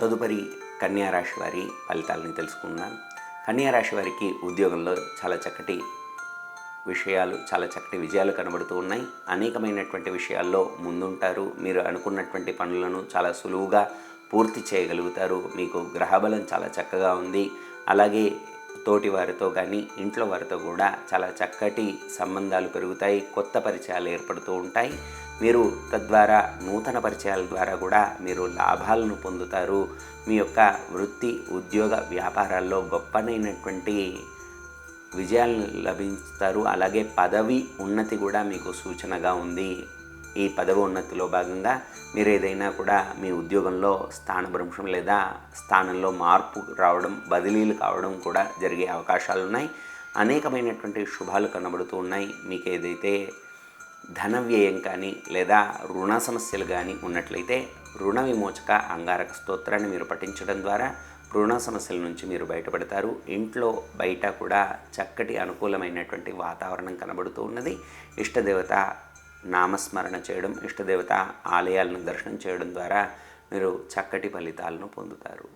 తదుపరి కన్యా రాశి వారి ఫలితాలని తెలుసుకుందాం. కన్యా రాశి వారికి ఉద్యోగంలో చాలా చక్కటి విషయాలు చాలా చక్కటి విజయాలు కనబడుతూ ఉన్నాయి. అనేకమైనటువంటి విషయాల్లో ముందుంటారు. మీరు అనుకున్నటువంటి పనులను చాలా సులువుగా పూర్తి చేయగలుగుతారు. మీకు గ్రహబలం చాలా చక్కగా ఉంది. అలాగే తోటి వారితో కానీ ఇంట్లో వారితో కూడా చాలా చక్కటి సంబంధాలు పెరుగుతాయి కొత్త పరిచయాలు ఏర్పడుతూ ఉంటాయి. మీరు తద్వారా నూతన పరిచయాల ద్వారా కూడా మీరు లాభాలను పొందుతారు. మీ యొక్క వృత్తి ఉద్యోగ వ్యాపారాల్లో గొప్పనైనటువంటి విజయాలను లభిస్తారు అలాగే పదవి ఉన్నతి కూడా మీకు సూచనగా ఉంది. ఈ పదవోన్నతిలో భాగంగా మీరు ఏదైనా కూడా మీ ఉద్యోగంలో స్థానభ్రంశం లేదా స్థానంలో మార్పు రావడం బదిలీలు కావడం కూడా జరిగే అవకాశాలు ఉన్నాయి. అనేకమైనటువంటి శుభాలు కనబడుతూ ఉన్నాయి. మీకు ఏదైతే ధన వ్యయం కానీ లేదా రుణ సమస్యలు కానీ ఉన్నట్లయితే రుణ విమోచక అంగారక స్తోత్రాన్ని మీరు పఠించడం ద్వారా రుణ సమస్యల నుంచి మీరు బయటపడతారు. ఇంట్లో బయట కూడా చక్కటి అనుకూలమైనటువంటి వాతావరణం కనబడుతూ ఉన్నది. ఇష్టదేవత నామస్మరణ చేయడం ఇష్టదేవత ఆలయాలను దర్శనం చేయడం ద్వారా మీరు చక్కటి ఫలితాలను పొందుతారు.